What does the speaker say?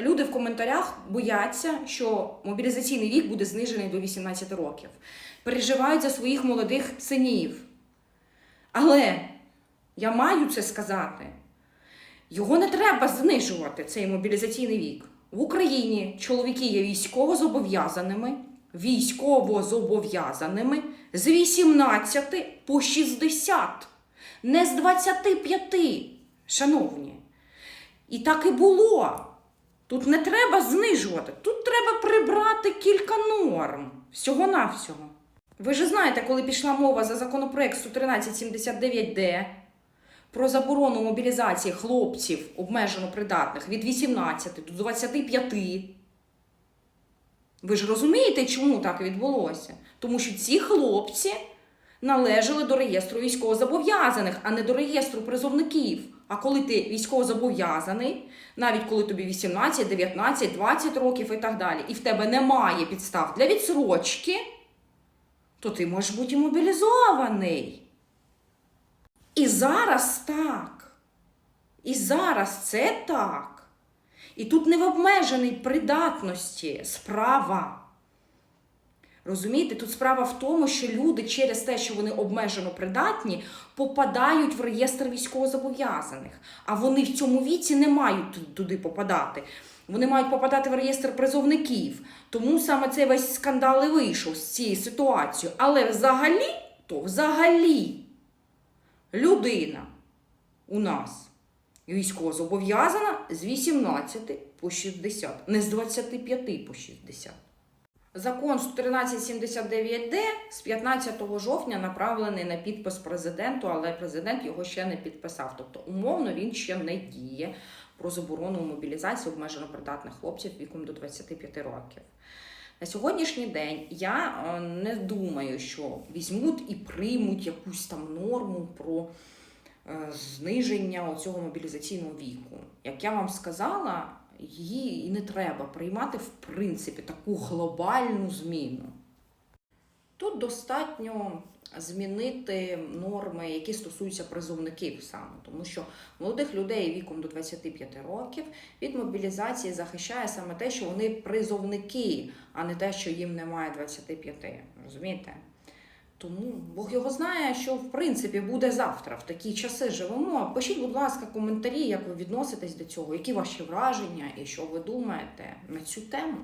Люди в коментарях бояться, що мобілізаційний вік буде знижений до 18 років. Переживають за своїх молодих синів. Але я маю це сказати. Його не треба знижувати, цей мобілізаційний вік. В Україні чоловіки є військовозобов'язаними, військовозобов'язаними з 18 по 60, не з 25, шановні. І так і було. Тут не треба знижувати, тут треба прибрати кілька норм. Всього-навсього. Ви ж знаєте, коли пішла мова за законопроект 11379Д про заборону мобілізації хлопців обмежено придатних від 18 до 25. Ви ж розумієте, чому так відбулося? Тому що ці хлопці належали до реєстру військовозобов'язаних, а не до реєстру призовників. А коли ти військовозобов'язаний, навіть коли тобі 18, 19, 20 років і так далі, і в тебе немає підстав для відсрочки, то ти можеш бути мобілізований. І зараз так. І зараз це так. І тут не в обмеженій придатності справа. Розумієте, тут справа в тому, що люди через те, що вони обмежено придатні, попадають в реєстр військовозобов'язаних. А вони в цьому віці не мають туди попадати. Вони мають попадати в реєстр призовників. Тому саме цей весь скандал і вийшов з цієї ситуації. Але взагалі, то взагалі людина у нас військовозобов'язана з 18 по 60, не з 25 по 60. Закон 1479Д з 15 жовтня направлений на підпис президенту, але президент його ще не підписав. Тобто, умовно, він ще не діє про заборону мобілізації обмежено придатних хлопців віком до 25 років. На сьогоднішній день я е, не думаю, що візьмуть і приймуть якусь там норму про е, зниження цього мобілізаційного віку. Як я вам сказала, її і не треба приймати в принципі таку глобальну зміну. Тут достатньо змінити норми, які стосуються призовників саме, тому що молодих людей віком до 25 років від мобілізації захищає саме те, що вони призовники, а не те, що їм немає 25. Розумієте? Тому Бог його знає, що в принципі буде завтра. В такі часи живемо. Пишіть, будь ласка, коментарі, як ви відноситесь до цього, які ваші враження і що ви думаєте на цю тему.